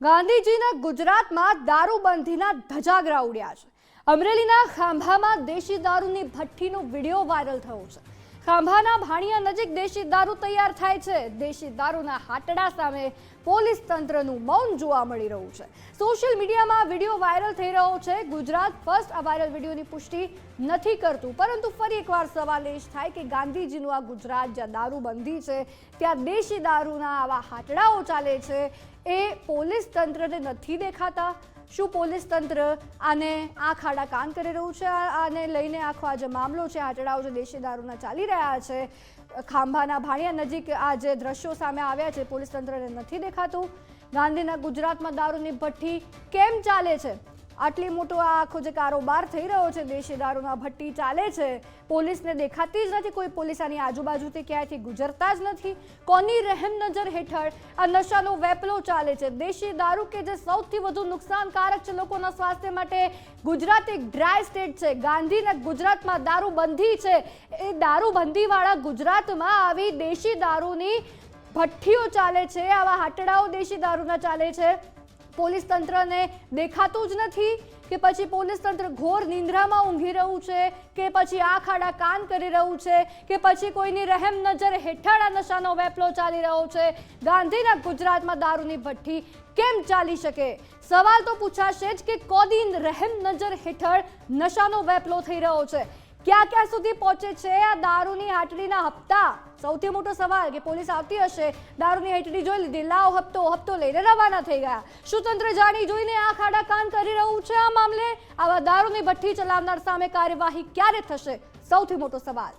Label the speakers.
Speaker 1: ગાંધીજીના ગુજરાતમાં દારૂબંધીના ધજાગરા ઉડ્યા છે. અમરેલીના ખાંભામાં દેશી દારૂની ભઠ્ઠીનો વીડિયો વાયરલ થયો છે. ખાંભાના ભાણિયા નજીક દેશી દારૂ તૈયાર થાય છે. દેશી દારૂના હાટડા સામે પોલીસ તંત્રનું મૌન જોવા મળી રહ્યું છે. સોશિયલ મીડિયામાં વીડિયો વાયરલ થઈ રહ્યો છે. ગુજરાત ફર્સ્ટ આ વાયરલ વિડીયોની પુષ્ટિ નથી કરતું. પરંતુ ફરી એકવાર સવાલ એ જ થાય કે ગાંધીજીનું આ ગુજરાત જ્યાં દારૂબંધી છે, ત્યાં દેશી દારૂના આવા હાટડાઓ ચાલે છે, એ પોલીસ તંત્રને નથી દેખાતા? શું પોલીસ તંત્ર આને આંખ આડા કાન કરી રહ્યું છે? આને લઈને આખો આ જે મામલો છે હાટડાઓ જે દેશી દારૂના ચાલી રહ્યા છે, ખાંભાના ભાણિયા નજીક આ જે દ્રશ્યો સામે આવ્યા છે, પોલીસ તંત્રને નથી દેખાતું. ગાંધીના ગુજરાતમાં દારૂની ભઠ્ઠી કેમ ચાલે છે? આટલી મોટો આ આખો જે કારોબાર થઈ રહ્યો છે, દેશી દારૂના ભઠ્ઠી ચાલે છે, પોલીસને દેખાતી જ નથી, કોઈ પોલીસ આની આજુબાજુથી ક્યાંયથી ગુજરતા જ નથી. કોની રહેમ નજર હેઠળ આ નશાનો વેપલો ચાલે છે? દેશી દારૂ કે જે સૌથી વધુ નુકસાનકારક છે લોકોના સ્વાસ્થ્ય માટે ગુજરાત એક ડ્રાય સ્ટેટ છે. ગાંધીના ગુજરાતમાં દારૂબંધી છે. એ દારૂબંધીવાળા ગુજરાતમાં આવી દેશી દારૂની ભઠ્ઠીઓ ચાલે છે, આવા હાટડાઓ દેશી દારૂના ચાલે છે. પોલીસ તંત્રને દેખાતું જ નથી કે પછી પોલીસ તંત્ર ઘોર નિંદ્રામાં ઊંઘી રહ્યું છે, કે પછી આંખ આડા કાન કરી રહ્યું છે, કે પછી કોઈની રહેમ નજર હેઠળ આ નશાનો વેપલો ચાલી રહ્યો છે. ગાંધીના ગુજરાતમાં દારૂની ભઠ્ઠી કેમ ચાલી શકે? સવાલ તો પૂછાશે જ કે કોદીન રહેમ નજર હેઠળ નશાનો વેપલો થઈ રહ્યો છે. ક્યાં ક્યાં સુધી પહોંચે છે આ દારૂની હાટડીના હપ્તા? સૌથી મોટો સવાલ કે પોલીસ આવતી હશે? દારૂની હાટડી જોઈ લીધી. લાવ હપ્તો હપ્તો લઈને રવાના થઈ ગયા. શું તંત્ર જાણી જોઈને આ ખાડા કાન કરી રહ્યું છે આ મામલે? આવા દારૂની ભઠ્ઠી ચલાવનાર સામે કાર્યવાહી ક્યારે થશે? સૌથી મોટો સવાલ.